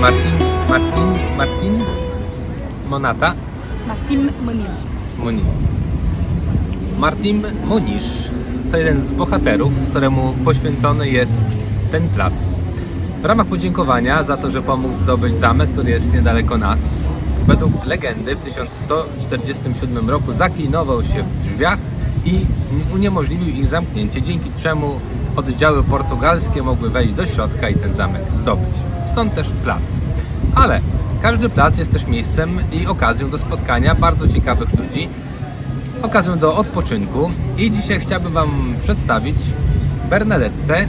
Martin, Martin, Martin Monata. Martin Moniz. Moni. Martin Monisz to jeden z bohaterów, któremu poświęcony jest ten plac. W ramach podziękowania za to, że pomógł zdobyć zamek, który jest niedaleko nas, według legendy w 1147 roku zaklinował się w drzwiach i uniemożliwił ich zamknięcie, dzięki czemu oddziały portugalskie mogły wejść do środka i ten zamek zdobyć. Stąd też plac. Ale każdy plac jest też miejscem i okazją do spotkania bardzo ciekawych ludzi, okazją do odpoczynku i dzisiaj chciałbym Wam przedstawić Bernadettę,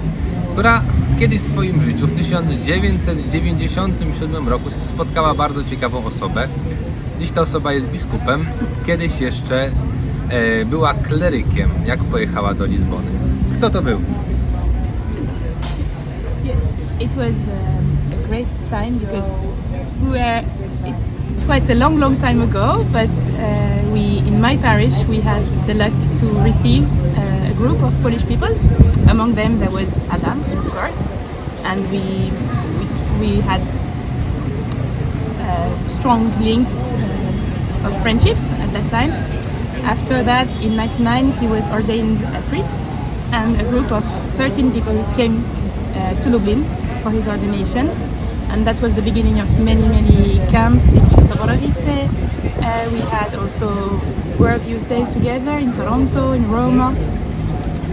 która kiedyś w swoim życiu w 1997 roku spotkała bardzo ciekawą osobę. Dziś ta osoba jest biskupem, kiedyś jeszcze e, była klerykiem, jak pojechała do Lizbony. Kto to był? Yes, it was a great time because we were. It's quite a long, long time ago, but uh, we in my parish we had the luck to receive uh, a group of Polish people. Among them there was Adam, of course, and we we, we had uh, strong links of friendship at that time. After that, in '99, he was ordained a priest, and a group of 13 people came uh, to Lublin for his ordination, and that was the beginning of many, many camps in Częstochowice. Uh, we had also world youth days together in Toronto, in Roma,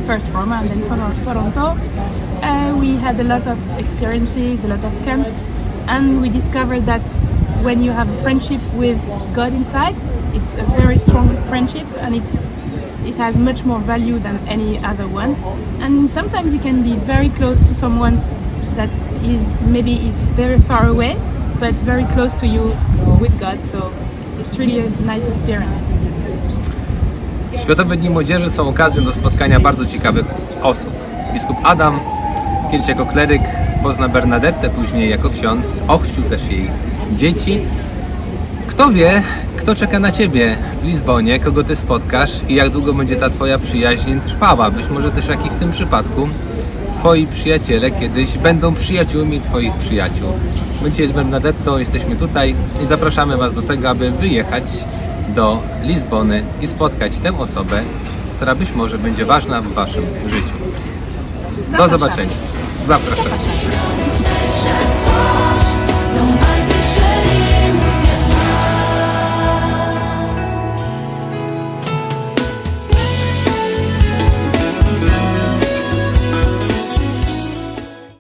first Roma and then Tor- Toronto. Uh, we had a lot of experiences, a lot of camps, and we discovered that when you have a friendship with God inside, it's a very strong friendship, and it's it has much more value than any other one. And sometimes you can be very close to someone that is maybe very far away, but very close to you with God. So it's really a nice experience. Światowe Dni Młodzieży są okazją do spotkania bardzo ciekawych osób. Biskup Adam, kiedyś jako kleryk, pozna Bernadettę, później jako ksiądz, ochrzcił też jej dzieci. Kto wie, kto czeka na Ciebie w Lizbonie, kogo Ty spotkasz i jak długo będzie ta Twoja przyjaźń trwała. Być może też jak i w tym przypadku Twoi przyjaciele kiedyś będą przyjaciółmi Twoich przyjaciół. My dzisiaj z Bernadettą jesteśmy tutaj i zapraszamy Was do tego, aby wyjechać do Lizbony i spotkać tę osobę, która być może będzie ważna w Waszym życiu. Do zobaczenia. Zapraszam.